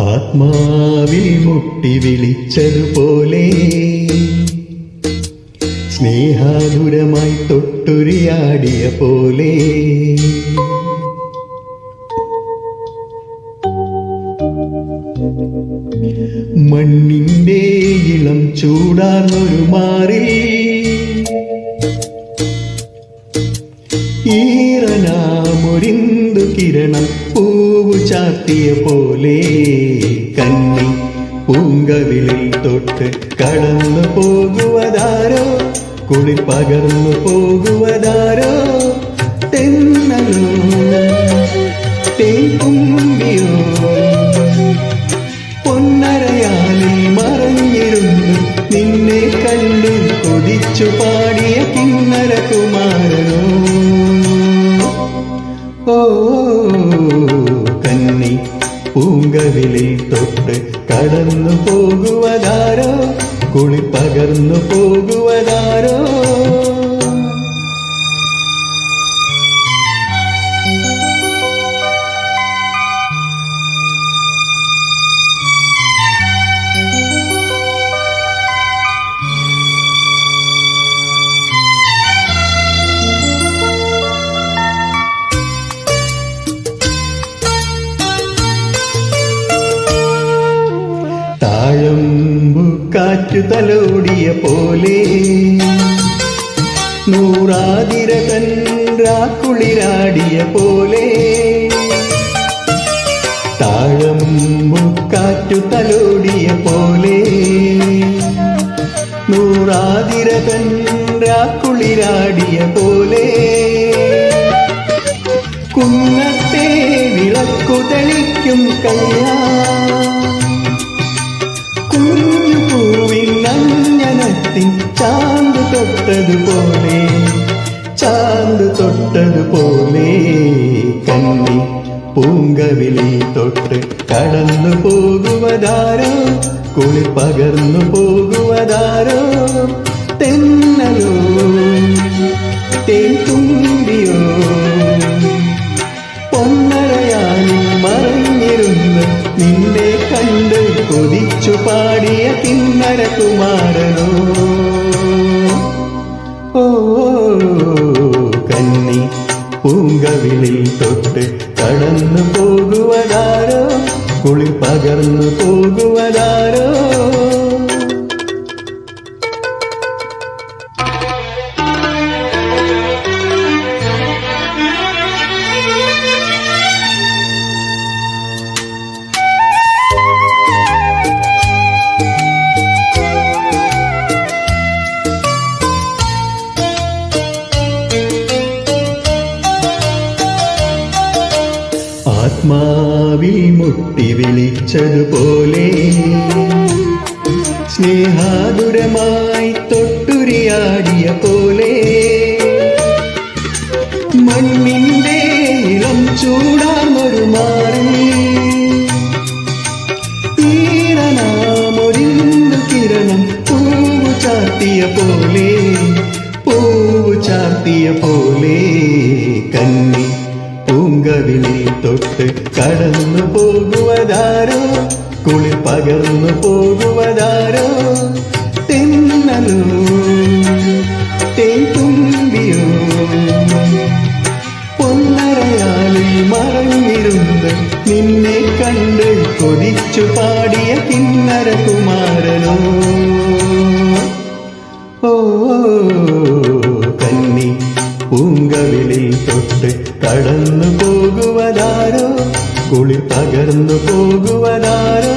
ആത്മാവിൽ മുട്ടി വിളിച്ചതുപോലെ സ്നേഹാതുരമായി തൊട്ടുരിയാടിയ പോലെ. മണ്ണിന്റെ ഇളം ചൂടാർന്നൊരു മാറിൽ കിരണം പൂവു ചാത്തിയ പോലെ കന്നി പൂങ്കവിളിൽ തൊട്ട് കടന്നു പോകുവതാരോ? കുളി പകർന്നു പോകുവതാരോ? തെന്നലോ തേക്കുമ്പിയോ പൊന്നരയാലിൽ മറഞ്ഞിരുന്നു. നിന്നെ കണ്ടു കൊതിച്ചു പാടിയ പൂങ്കവിളിൽ തൊട്ട് കടന്നു പോകുവതാരോ? കുളി പകർന്നു പോകുവതാരോ? കാറ്റു തലോടിയ പോലെ. നൂറാതിര കൻറാക്കുളിരാടിയ പോലെ. താഴം മുക്കാറ്റു തലോടിയ പോലെ. നൂറാതിര കൻറാക്കുളിരാടിയ പോലെ. കുന്നത്തെ വിളക്കു തെളിക്കും കയ്യാ തൊട്ടതുപോലെ ചാന്ത് തൊട്ടതുപോലെ കന്നി പൂങ്കവിളി തൊട്ട് കടന്നു പോകുവതാരോ കുളി പകർന്നു പോകുവതാരോ തെന്നലോ തേൻതുമ്പിയോ പൊന്നരയാലിൽ മറഞ്ഞിരുന്ന് നിന്നെ കണ്ട് കൊതിച്ചു പാടിയ കിന്നര കുമാരനോ പൂങ്കവിളിൽ തൊട്ട് കടന്നു പോകുവതാരോ കുളി പകർന്നു പോകുവതാരോ. ആത്മാവിൽ മുട്ടി വിളിച്ചതുപോലെ സ്നേഹാതുരമായി തൊട്ടുരിയാടിയ പോലെ മണ്ണിന്റെ ഇളം ചൂടാർന്നൊരു മാറി ഈറനാമൊരിന്തു കിരണം പൂവു ചാർത്തിയ പോലെ പൂവ് ചാർത്തിയ പോലെ കന്നി പൂങ്കവിളിൽ തൊട്ട് കടന്നു പോകുവതാരോ? കുളി പകർന്നു പോകുവതാരോ? തെന്നലോ? തേൻതുമ്പിയോ പൊന്നരയാലിൽ മറഞ്ഞിരുന്ന് നിന്നെ കണ്ട് കൊതിച്ചു പാടിയ കിന്നര കുമാരനോ ഓ. പൂങ്കവിളിൽ തൊട്ട് കടന്നു പോകുവതാരോ കുളി പകർന്നു പോകുവതാരോ.